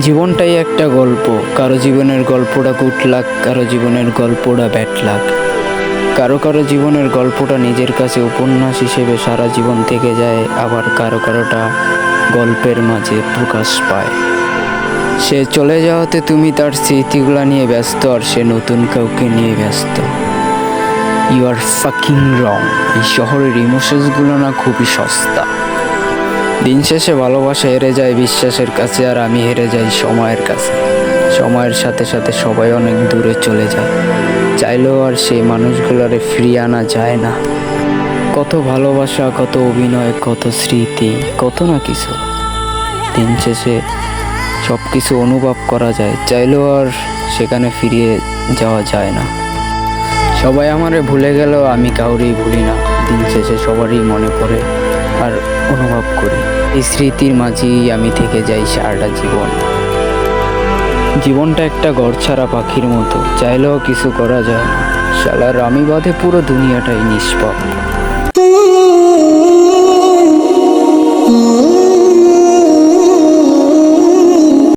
জীবনটাই একটা গল্প। কারও জীবনের গল্পটা গুড লাক কারও জীবনের গল্পটা ব্যাড লাক কারও কারও জীবনের গল্পটা নিজের কাছে উপন্যাস হিসেবে সারা জীবন থেকে যায়, আবার কারও কারোটা গল্পের মাঝে প্রকাশ পায়। সে চলে যাওয়াতে তুমি তার স্মৃতিগুলো নিয়ে ব্যস্ত, আর সে নতুন কাউকে নিয়ে ব্যস্ত। ইউ আর ফাকিং রং এই শহরের ইমোশনসগুলো না খুবই সস্তা। দিন শেষে ভালোবাসা হেরে যায় বিশ্বাসের কাছে আর আমি হেরে যাই সময়ের কাছে। সময়ের সাথে সাথে সবাই অনেক দূরে চলে যায়। চাইলেও আর সেই মানুষগুলোরে ফিরিয়ে আনা যায় না। কত ভালোবাসা, কত অভিনয়, কত স্মৃতি, কত না কিছু। দিন শেষে সব কিছু অনুভব করা যায়। চাইলেও আর সেখানে ফিরিয়ে যাওয়া যায় না। সবাই আমারে ভুলে গেলেও আমি কাউরেই ভুলি না। দিন শেষে সবারই মনে পড়ে আর অনুভব করি। এই স্মৃতির মাঝেই আমি থেকে যাই সারাটা জীবন। জীবনটা একটা গড়ছাড়া পাখির মতো। চাইলেও কিছু করা যায় না। আমি বাদে পুরো দুনিয়াটাই নিষ্পাপ।